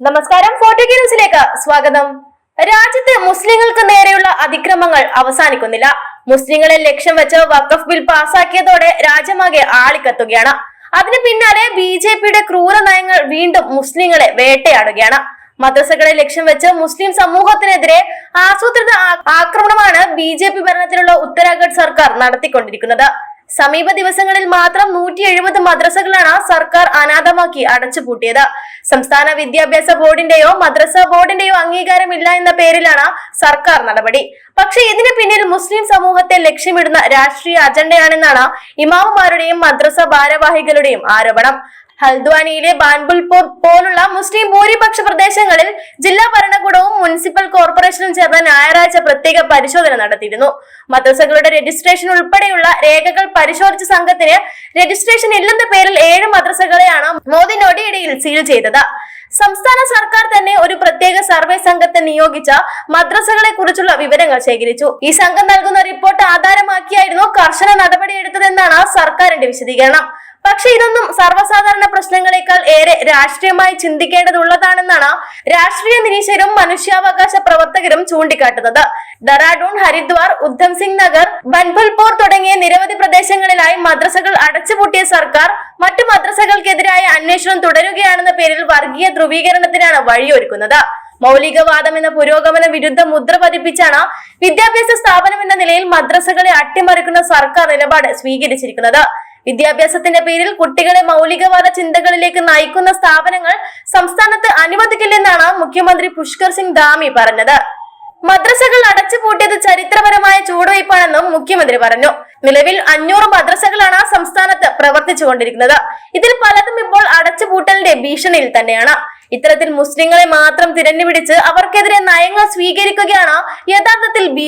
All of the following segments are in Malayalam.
നമസ്കാരം ഫോർട്ടി ന്യൂസിലേക്ക് സ്വാഗതം. രാജ്യത്ത് മുസ്ലിങ്ങൾക്ക് നേരെയുള്ള അതിക്രമങ്ങൾ അവസാനിക്കുന്നില്ല. മുസ്ലിങ്ങളെ ലക്ഷ്യം വെച്ച് വഖഫ് ബിൽ പാസാക്കിയതോടെ രാജ്യമാകെ ആളിക്കത്തുകയാണ്. അതിന് പിന്നാലെ ബി ജെ പിയുടെ ക്രൂര നയങ്ങൾ വീണ്ടും മുസ്ലിങ്ങളെ വേട്ടയാടുകയാണ്. മദ്രസകളെ ലക്ഷ്യം വെച്ച് മുസ്ലിം സമൂഹത്തിനെതിരെ ആസൂത്രിത ആക്രമണമാണ് ബി ജെ പി ഭരണത്തിലുള്ള ഉത്തരാഖണ്ഡ് സർക്കാർ നടത്തിക്കൊണ്ടിരിക്കുന്നത്. സമീപ ദിവസങ്ങളിൽ മാത്രം നൂറ്റി എഴുപത് മദ്രസകളാണ് സർക്കാർ അനാഥമാക്കി അടച്ചുപൂട്ടിയത്. സംസ്ഥാന വിദ്യാഭ്യാസ ബോർഡിന്റെയോ മദ്രസ ബോർഡിന്റെയോ അംഗീകാരമില്ല എന്ന പേരിലാണ് സർക്കാർ നടപടി. പക്ഷേ ഇതിന് പിന്നിൽ മുസ്ലിം സമൂഹത്തെ ലക്ഷ്യമിടുന്ന രാഷ്ട്രീയ അജണ്ടയാണെന്നാണ് ഇമാമുമാരുടെയും മദ്രസ ഭാരവാഹികളുടെയും ആരോപണം. ഹൽദ്വാനിയിലെ ബാൻബുൽപൂർ പോലുള്ള മുസ്ലിം ഭൂരിപക്ഷ പ്രദേശങ്ങളിൽ ജില്ലാ ഭരണകൂടവും മുനിസിപ്പൽ കോർപ്പറേഷനും ചേർന്ന് ഞായറാഴ്ച പ്രത്യേക പരിശോധന നടത്തിയിരുന്നു. മദ്രസകളുടെ രജിസ്ട്രേഷൻ ഉൾപ്പെടെയുള്ള രേഖകൾ പരിശോധിച്ച സംഘത്തിന് രജിസ്ട്രേഷൻ ഇല്ലെന്ന പേരിൽ ഏഴ് മദ്രസകളെയാണ് മോദി നൊടിയിടയിൽ സീൽ ചെയ്തത്. സംസ്ഥാന സർക്കാർ തന്നെ ഒരു പ്രത്യേക സർവേ സംഘത്തെ നിയോഗിച്ച മദ്രസകളെ കുറിച്ചുള്ള വിവരങ്ങൾ ശേഖരിച്ചു. ഈ സംഘം നൽകുന്ന റിപ്പോർട്ട് ആധാരമാക്കിയായിരുന്നു കർശന നടപടിയെടുത്തതെന്നാണ് സർക്കാരിന്റെ വിശദീകരണം. പക്ഷെ ഇതൊന്നും സർവസാധാരണ പ്രശ്നങ്ങളെക്കാൾ ഏറെ രാഷ്ട്രീയമായി ചിന്തിക്കേണ്ടതുള്ളതാണെന്നാണ് രാഷ്ട്രീയ നിരീക്ഷകരും മനുഷ്യാവകാശ പ്രവർത്തകരും ചൂണ്ടിക്കാട്ടുന്നത്. ഡറാഡൂൺ ഹരിദ്വാർ ഉദ്ധം സിംഗ് നഗർ ബൻഭൽപൂർ തുടങ്ങിയ നിരവധി പ്രദേശങ്ങളിലായി മദ്രസകൾ അടച്ചുപൂട്ടിയ സർക്കാർ മറ്റു മദ്രസകൾക്കെതിരായ അന്വേഷണം തുടരുകയാണെന്ന പേരിൽ വർഗീയ ധ്രുവീകരണത്തിനാണ് വഴിയൊരുക്കുന്നത്. മൗലികവാദം എന്ന പുരോഗമന വിരുദ്ധ മുദ്ര പതിപ്പിച്ചാണ് വിദ്യാഭ്യാസ സ്ഥാപനം എന്ന നിലയിൽ മദ്രസകളെ അട്ടിമറിക്കുന്ന സർക്കാർ നിലപാട് സ്വീകരിച്ചിരിക്കുന്നത്. വിദ്യാഭ്യാസത്തിന്റെ പേരിൽ കുട്ടികളെ മൗലികവാദ ചിന്തകളിലേക്ക് നയിക്കുന്ന സ്ഥാപനങ്ങൾ സംസ്ഥാനത്ത് അനുവദിക്കില്ലെന്നാണ് മുഖ്യമന്ത്രി പുഷ്കർ സിംഗ് ധാമി പറഞ്ഞത്. മദ്രസകൾ അടച്ചുപൂട്ടിയത് ചരിത്രപരമായ ചുവടുവയ്പാണെന്നും മുഖ്യമന്ത്രി പറഞ്ഞു. നിലവിൽ അഞ്ഞൂറ് മദ്രസകളാണ് സംസ്ഥാനത്ത് പ്രവർത്തിച്ചുകൊണ്ടിരിക്കുന്നത്. ഇതിൽ പലതും ഇപ്പോൾ അടച്ചുപൂട്ടലിന്റെ ഭീഷണിയിൽ തന്നെയാണ്. ഇത്തരത്തിൽ മുസ്ലിങ്ങളെ മാത്രം തിരഞ്ഞുപിടിച്ച് അവർക്കെതിരെ നയങ്ങൾ സ്വീകരിക്കുകയാണ് യഥാർത്ഥത്തിൽ ബി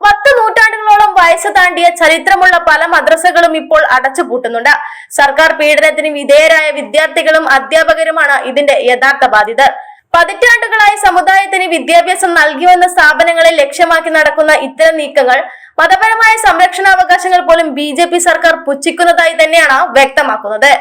പത്ത് നൂറ്റാണ്ടുകളോളം വയസ്സ് താണ്ടിയ ചരിത്രമുള്ള പല മദ്രസകളും ഇപ്പോൾ അടച്ചുപൂട്ടുന്നുണ്ട് സർക്കാർ പീഡനത്തിന് വിധേയരായ വിദ്യാർത്ഥികളും അധ്യാപകരുമാണ് ഇതിന്റെ യഥാർത്ഥ ബാധിതർ പതിറ്റാണ്ടുകളായി സമുദായത്തിന് വിദ്യാഭ്യാസം നൽകി വന്ന സ്ഥാപനങ്ങളെ ലക്ഷ്യമാക്കി നടക്കുന്ന ഇത്തരം നീക്കങ്ങൾ മതപരമായ സംരക്ഷണാവകാശങ്ങൾ പോലും ബി സർക്കാർ പുച്ഛിക്കുന്നതായി തന്നെയാണ് വ്യക്തമാക്കുന്നത്.